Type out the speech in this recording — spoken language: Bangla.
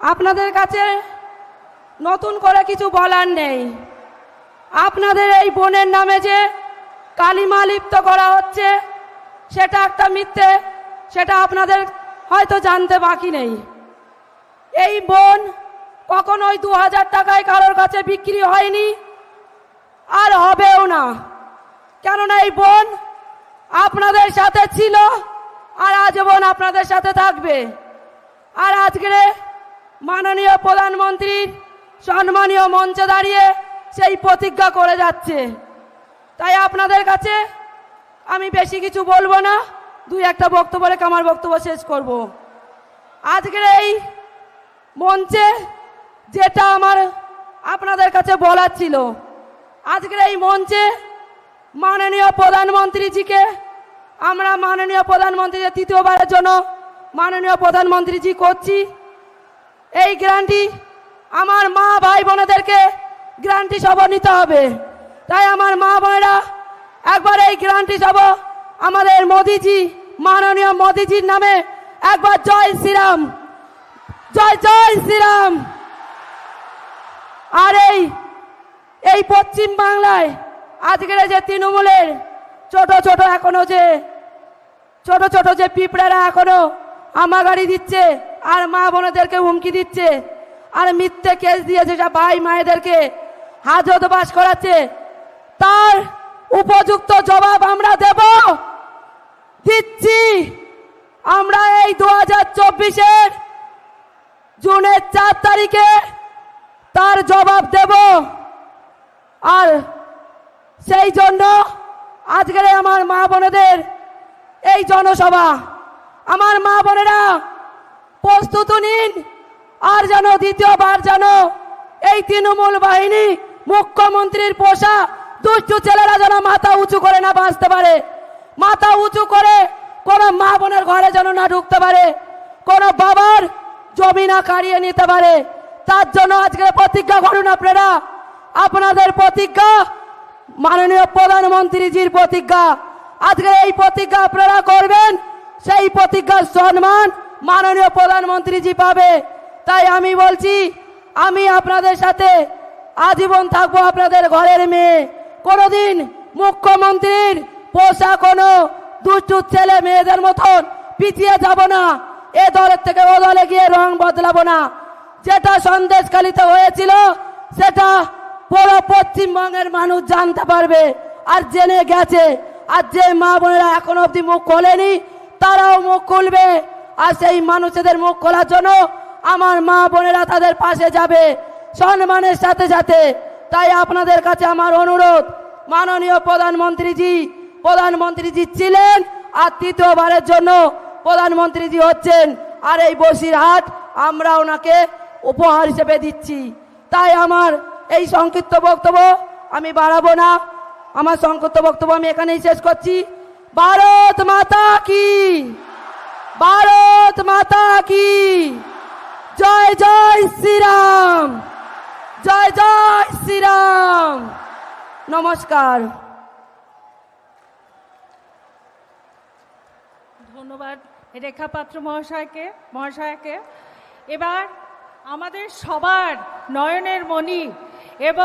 আপনাদের কাছে নতুন করে কিছু বলার নেই। আপনাদের এই বোনের নামে যে কালিমা লিপ্ত করা হচ্ছে, সেটা একটা মিথ্যে, সেটা আপনাদের হয়তো জানতে বাকি নেই। এই বোন কখনোই দু হাজার টাকায় কারোর কাছে বিক্রি হয়নি, আর হবেও না। কেননা এই বোন আপনাদের সাথে ছিল, আর আজীবন আপনাদের সাথে থাকবে। আর আজকের মাননীয় প্রধানমন্ত্রীর সম্মানীয় মঞ্চে দাঁড়িয়ে সেই প্রতিজ্ঞা করে যাচ্ছে। তাই আপনাদের কাছে আমি বেশি কিছু বলব না, দুই একটা বক্তব্য রেখে আমার বক্তব্য শেষ করব। আজকের এই মঞ্চে যেটা আমার আপনাদের কাছে বলার ছিল, আজকের এই মঞ্চে মাননীয় প্রধানমন্ত্রীজিকে আমরা মাননীয় প্রধানমন্ত্রী তৃতীয়বারের জন্য মাননীয় প্রধানমন্ত্রীজি করছি। এই গ্রান্টি আমার মা ভাই বোনেদেরকে গ্রান্টি সব নিতে হবে। তাই আমার মা বোনেরা, একবার এই গ্রান্টি সব আমাদের মোদিজি, মাননীয় মোদিজির নামে একবার জয় শ্রীরাম, জয় জয় শ্রীরাম। আর এই এই পশ্চিম বাংলায় আজকের যে তৃণমূলের ছোট ছোট এখনও যে, ছোট ছোট যে পিঁপড়ারা এখনও আমাগাড়ি দিচ্ছে আর মা বোনেদেরকে হুমকি দিচ্ছে। আর মিথ্যে কেস দিয়েছে সব ভাই মায়েদেরকে হাজত বাস করাচ্ছে। তার উপযুক্ত জবাব আমরা দেব। দিচ্ছি। আমরা এই দু হাজার চব্বিশের জুনের চার তারিখে তার জবাব দেব। আর সেই জন্য আজকের আমার মা বোনেদের এই জনসভা। আমার মা বোনেরা প্রস্তুত নিন। আর যেন দ্বিতীয়বার যেন এই তৃণমূল বাহিনী মুখ্যমন্ত্রীর পোষা দুষ্টু ছেলেরা যেন মাথা উঁচু করে না বাঁচতে পারে, মাথা উঁচু করে কোনো মা বোনের ঘরে যেন না ঢুকতে পারে, কোনো বাবার জমি না কাড়িয়ে নিতে পারে। তার জন্য আজকে প্রতিজ্ঞা করুন আপনারা। আপনাদের প্রতিজ্ঞা মাননীয় প্রধানমন্ত্রীজির প্রতিজ্ঞা। আজকে এই প্রতিজ্ঞা আপনারা করবেন, সেই প্রতিজ্ঞার সম্মান মাননীয় প্রধানমন্ত্রীজি পাবে। তাই আমি বলছি, আমি আপনাদের সাথে আজীবন থাকব আপনাদের ঘরের মেয়ে। কোনোদিন মুখ্যমন্ত্রীর পোষা কোনো দুষ্টু ছেলে মেয়েদের মতন পিছিয়ে যাব না। এ দলের থেকে ও দলে গিয়ে রং বদলাবো না। যেটা সন্দেশকালিতে হয়েছিল, সেটা পুরো পশ্চিমবঙ্গের মানুষ জানতে পারবে আর জেনে গেছে। আর যে মা বোনেরা এখন অবধি মুখ খোলেনি, তারাও মুখ খুলবে। আর সেই মানুষদের মুখ খোলার জন্য আমার মা বোনেরা তাদের পাশে যাবে। সম্মানের সাথে সাথে তাই আপনাদের কাছে আমার অনুরোধ, মাননীয় প্রধানমন্ত্রীজি প্রধানমন্ত্রীজি ছিলেন আর তৃতীয়বারের জন্য প্রধানমন্ত্রীজি হচ্ছেন। আর এই বসিরহাট আমরা ওনাকে উপহার হিসেবে দিচ্ছি। তাই আমার এই সংক্ষিপ্ত বক্তব্য আমি বাড়াবো না। আমার সংক্ষিপ্ত বক্তব্য আমি এখানেই শেষ করছি। ভারত মাতা কি? ভারত মাতা কি? জয় জয় শ্রীরাম। জয় জয় শ্রীরাম। নমস্কার। ধন্যবাদ রেখা পাত্র মহাশয়কে মহাশয়কে। এবার আমাদের সবার নয়নের মণি এবং